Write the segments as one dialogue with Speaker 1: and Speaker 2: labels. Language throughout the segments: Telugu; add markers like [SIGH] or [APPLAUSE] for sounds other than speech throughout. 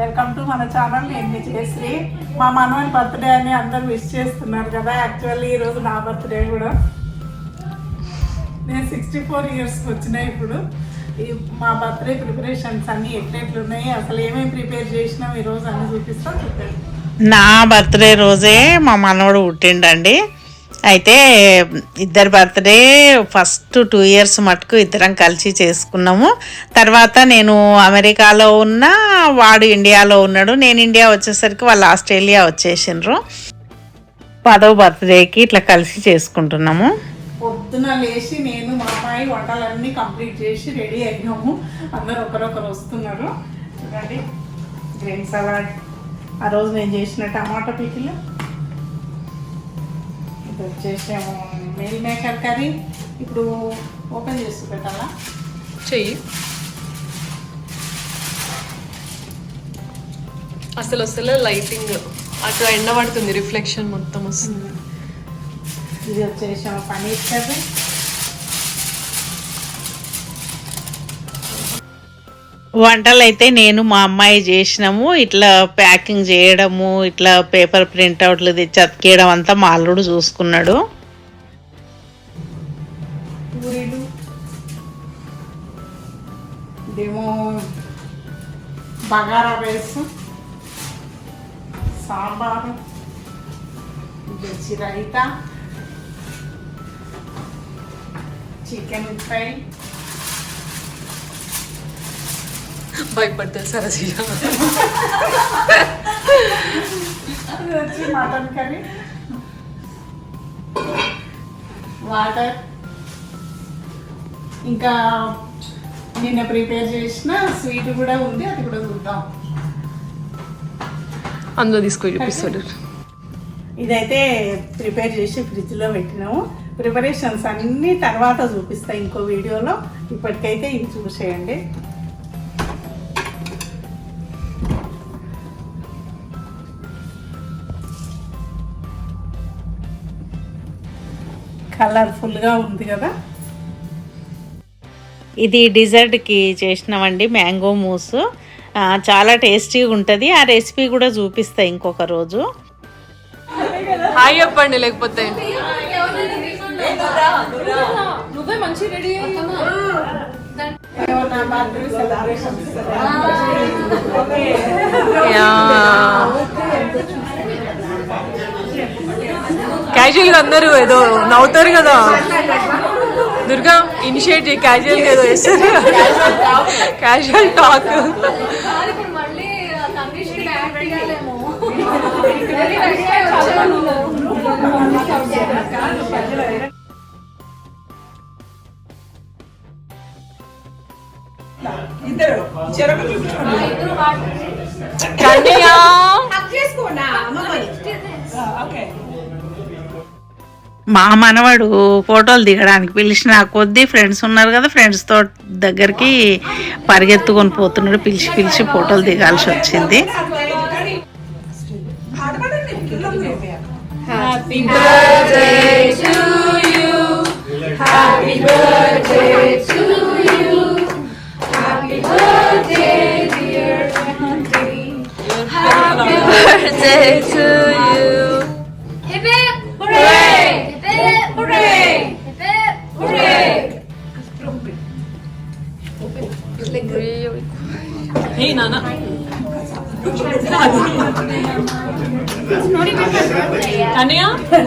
Speaker 1: వెల్కమ్ టు మన ఛానల్. నేను విజయశ్రీ మా మనవని బర్త్డే అని అందరూ విష్ చేస్తున్నారు కదా. యాక్చువల్లీ ఈరోజు నా బర్త్డే కూడా. నేను సిక్స్టీ ఫోర్ ఇయర్స్కి వచ్చినాయి ఇప్పుడు. ఈ మా బర్త్డే ప్రిపరేషన్స్ అన్నీ ఎట్లెట్లున్నాయి అసలు ఏమేమి ప్రిపేర్ చేసినాం ఈరోజు అన్ని చూపిస్తాం చూడండి
Speaker 2: నా బర్త్డే రోజే మా మనవడు పుట్టిండండి. అయితే ఇద్దరు బర్త్డే ఫస్ట్ టూ ఇయర్స్ మటుకు ఇద్దరం కలిసి చేసుకున్నాము. తర్వాత నేను అమెరికాలో ఉన్నా వాడు ఇండియాలో ఉన్నాడు. నేను ఇండియా వచ్చేసరికి వాళ్ళు ఆస్ట్రేలియా వచ్చేసినారు పదవ బర్త్డేకి ఇట్లా కలిసి చేసుకుంటున్నాము.
Speaker 1: పొద్దున లేచి నేను మా అమ్మాయి వంటలన్నీ కంప్లీట్ చేసి రెడీ అయినాము. అందరు ఒకరొకరు వస్తున్నారు. చూడండి గ్రీన్ సలాడ్. ఆ రోజు నేను చేసిన టమాటా పీకిలు. ఇది వచ్చేసేమో మీల్ మేకర్ కర్రీ ఇప్పుడు ఓపెన్ చేసి పెట్టాలా?
Speaker 3: చెయ్యి. అసలు అసలు లైటింగ్ అటు ఎండ పడుతుంది రిఫ్లెక్షన్ మొత్తం వస్తుంది.
Speaker 1: ఇది వచ్చేసాము పనీర్ కర్రీ.
Speaker 2: వంటలు అయితే నేను మా అమ్మాయి చేసినాము. ఇట్లా ప్యాకింగ్ చేయడము ఇట్లా పేపర్ ప్రింట్అవుట్లు తెచ్చి అతికేయడం అంతా మా అల్లుడు చూసుకున్నాడు.
Speaker 1: Bagara rice sambar raita chicken
Speaker 3: fry సరసిగా
Speaker 1: mutton curry water. ఇంకా నిన్న ప్రిపేర్ చేసిన స్వీట్ కూడా ఉంది అది కూడా చూద్దాం.
Speaker 3: అందులో తీసుకొని చూపిస్తాడు.
Speaker 1: ఇదైతే ప్రిపేర్ చేసి ఫ్రిడ్జ్లో పెట్టినాము. ప్రిపరేషన్స్ అన్నీ తర్వాత చూపిస్తా ఇంకో వీడియోలో. ఇప్పటికైతే ఇది చూసేయండి. కలర్ఫుల్గా ఉంది కదా.
Speaker 2: ఇది డిజర్ట్కి చేసినామండి మ్యాంగో మూస్. చాలా టేస్టీగా ఉంటుంది. ఆ రెసిపీ కూడా చూపిస్తా ఇంకొక రోజు.
Speaker 3: హాయ్ చెప్పండి లేకపోతే.
Speaker 4: నువ్వే మంచి రెడీ
Speaker 3: క్యాజువల్గా అందరూ ఏదో నవ్వుతారు కదా. దుర్గా ఇనిషియేట్ క్యాజువల్గా ఏదో చేస్తారు. క్యాజువల్ టాక్
Speaker 4: ఇప్పుడు మళ్ళీ కండిషన్ యాక్ట్ చేయాలేమో
Speaker 2: మా మనవడు ఫోటోలు దిగడానికి పిలిచిన కొద్దీ ఫ్రెండ్స్ ఉన్నారు కదా ఫ్రెండ్స్తో దగ్గరికి పరిగెత్తుకొని పోతున్నాడు పిలిచి పిలిచి ఫోటోలు దిగాల్సి వచ్చింది.
Speaker 3: Birthday to you.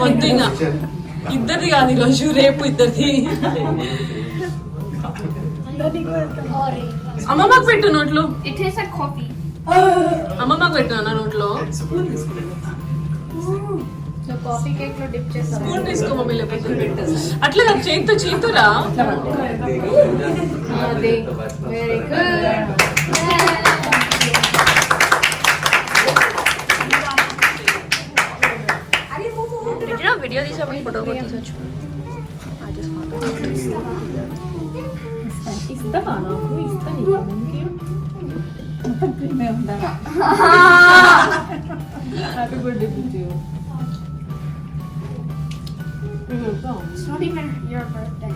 Speaker 3: వద్దు ఇంకా ఇద్దరిది కాదు ఈరోజు రేపు ఇద్దరిది. అమ్మమ్మకు పెట్టు నోట్లో. అమ్మమ్మకు పెట్టు అన్న నోట్లో. స్పూన్ తీసుకో మమ్మీ అట్లా కాదు చేతితో చేతురా
Speaker 4: అది. Very
Speaker 1: ఉందా happy birthday Bujju
Speaker 4: It's not even your birthday.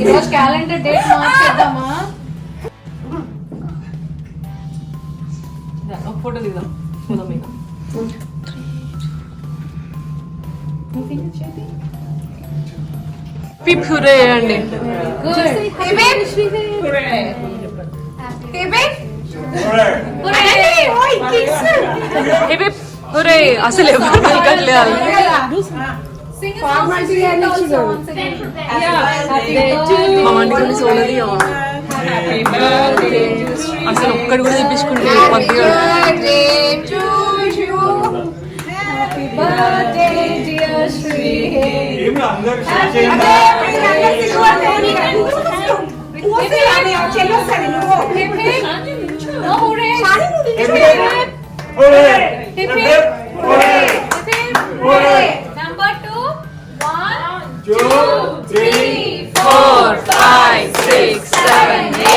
Speaker 4: ఈరోజు క్యాలెండర్ డేట్ మార్చేద్దామా
Speaker 3: ఫోటో దిగుదాం పోదాం ఇక. పిప్ హురే అండి. హురే అసలు ఎవరు పలకట్లేదు. మా వంటి కొన్ని సోలది అసలు ఒక్కడు కూడా తెప్పించుకుంటే
Speaker 5: చేయండి.
Speaker 4: Number two, one,
Speaker 5: two, three,
Speaker 3: seven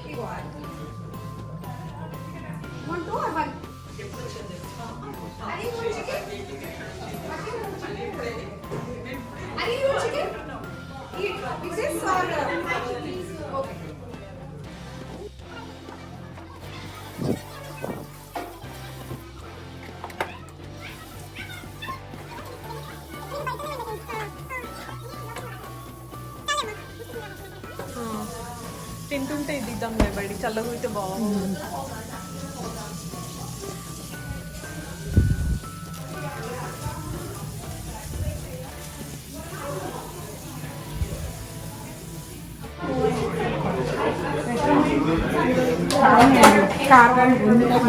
Speaker 3: చల్లగా బయటికి బాగుంది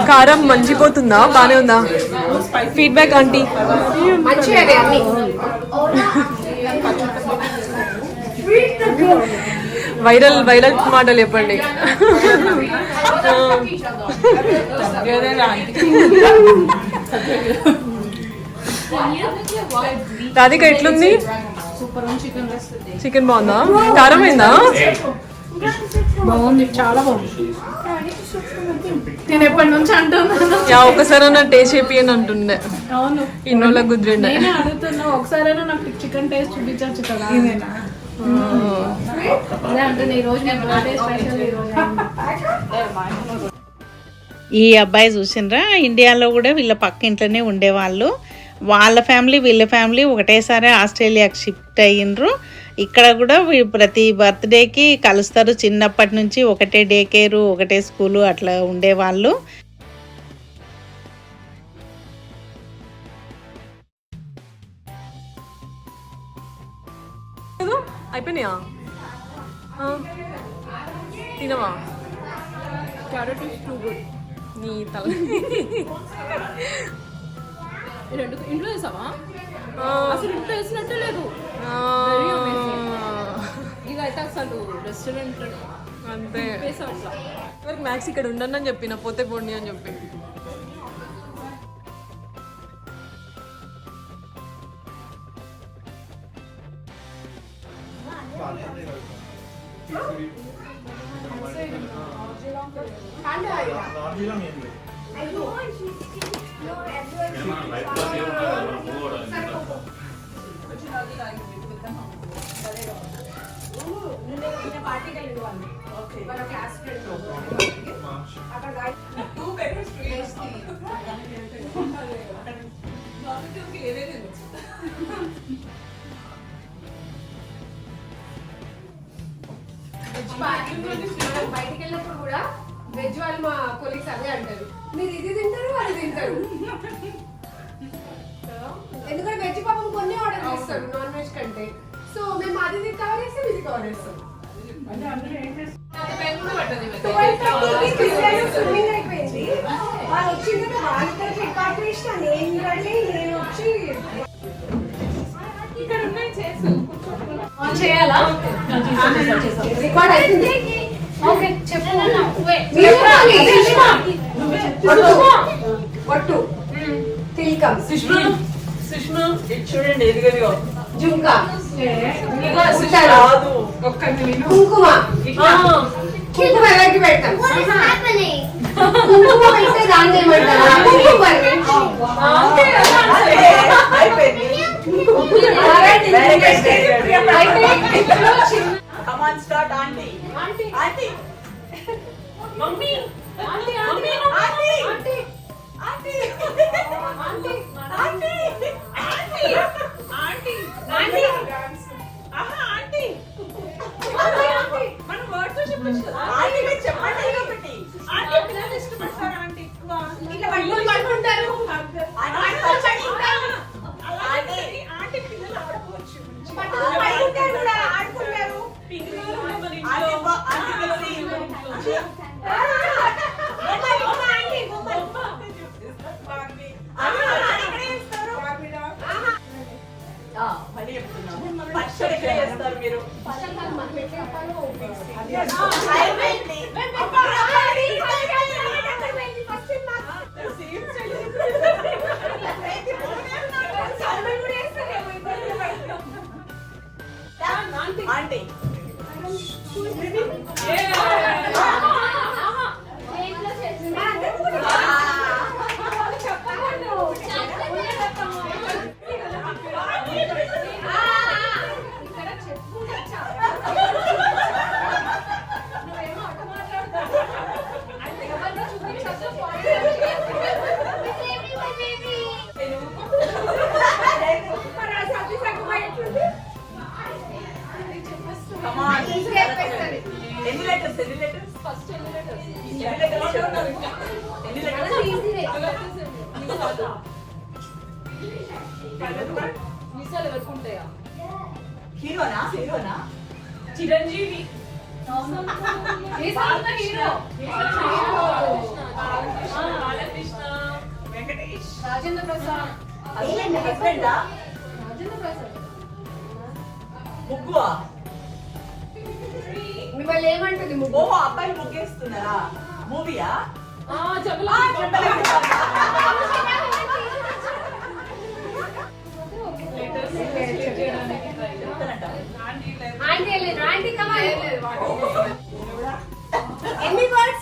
Speaker 3: కారం మంచిపోతుందా బానే ఉందా? ఫీడ్బ్యాక్ ఆంటీ వైరల్ వైరల్ మాటలు చెప్పండి. [LAUGHS] రాధిక ఎట్లుంది? చికెన్ బాగుందా? కారం అయిందా
Speaker 1: బాగుంది చాలా బాగుంది. నేను ఎప్పటి నుంచి అంటున్నాను.
Speaker 3: యా ఒకసారి టేస్ట్ చేపియని అంటుండే.
Speaker 1: అవును.
Speaker 3: ఇన్నోళ్ళకి కుదిరిండే
Speaker 1: నేనే అడుగుతున్నా ఒకసారైనా నాకు చికెన్ టేస్ట్ చూపించచ్చు కదా? ఈ
Speaker 2: అబ్బాయి చూసిండ్రా ఇండియాలో కూడా వీళ్ళ పక్క ఇంట్లోనే ఉండేవాళ్ళు. వాళ్ళ ఫ్యామిలీ వీళ్ళ ఫ్యామిలీ ఒకటేసారి ఆస్ట్రేలియాకి షిఫ్ట్ అయ్యిండ్రు. ఇక్కడ కూడా ప్రతి బర్త్డేకి కలుస్తారు. చిన్నప్పటి నుంచి ఒకటే డే కేరు ఒకటే స్కూలు అట్లా ఉండేవాళ్ళు.
Speaker 3: అయిపోయినాయా. తినవా?
Speaker 1: Carrot is too good.
Speaker 3: నీ తల.
Speaker 1: రెండు ఇంట్లో వేసావా. అసలు ఇంట్లో వేసినట్టే లేదు. అయితే అసలు రెస్టారెంట్
Speaker 3: అంతే. మ్యాక్స్ ఇక్కడ ఉండను అని చెప్పిన పోతే పోండి అని చెప్పి.
Speaker 6: బయటికి వెళ్ళినప్పుడు కూడా వెజ్ వాళ్ళు మా కొలీగ్స్ అదే అంటారు. మీరు ఇది తింటారు అది తింటారు. చేస్తాడు నాన్ వెజ్ కంటే. సో మేము అది ఇది కవర్ ఇది కవర్
Speaker 4: ఓకే చెప్పు. నువ్వే పట్టు
Speaker 6: సుష్మ ఇది చూడండి ఎదిగదిగో
Speaker 4: జుంకా
Speaker 6: కాదు. ఒక్క
Speaker 4: కుంకుమ. కుంకుమ ఎవరికి పెడతాం
Speaker 6: mummy aunty aunty
Speaker 4: aunty Rajendra
Speaker 6: Prasad.
Speaker 4: Rajendra Prasad.
Speaker 6: ముగ్గువా?
Speaker 4: మిమ్మల్ని ఏమంటుంది ముగ్గు?
Speaker 6: ఓహో అబ్బాయి ముగ్గేస్తున్నారా? మూవీయా?
Speaker 4: ఎన్ని
Speaker 6: words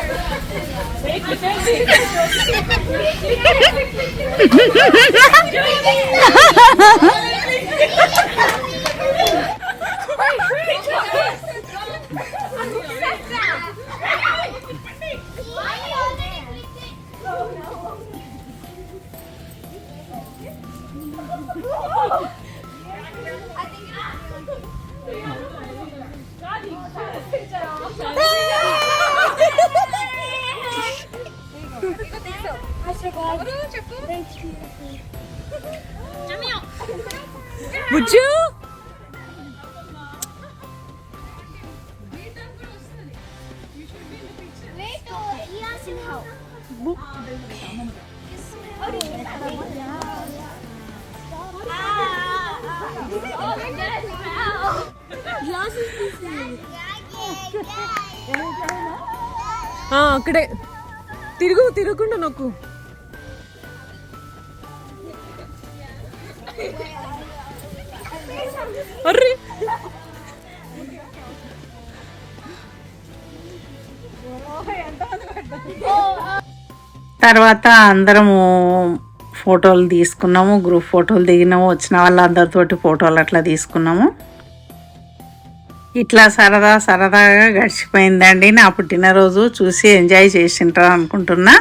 Speaker 6: Ha
Speaker 3: ha ha
Speaker 4: ha! oh, he asked him how.
Speaker 3: ఆ, అక్కడే తిరుగు తిరగకుండా నొక్కు అర్రే
Speaker 2: తర్వాత అందరము ఫోటోలు తీసుకున్నాము గ్రూప్ ఫోటోలు దిగినాము వచ్చిన వాళ్ళందరితోటి ఫోటోలు అట్లా తీసుకున్నాము. ఇట్లా సరదా సరదాగా గడిచిపోయిందండి. నా పుట్టినరోజు చూసి ఎంజాయ్ చేసింటారు అనుకుంటున్నా.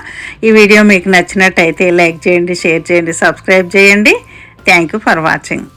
Speaker 2: ఈ వీడియో మీకు నచ్చినట్టయితే లైక్ చేయండి షేర్ చేయండి సబ్స్క్రైబ్ చేయండి. Thank you for watching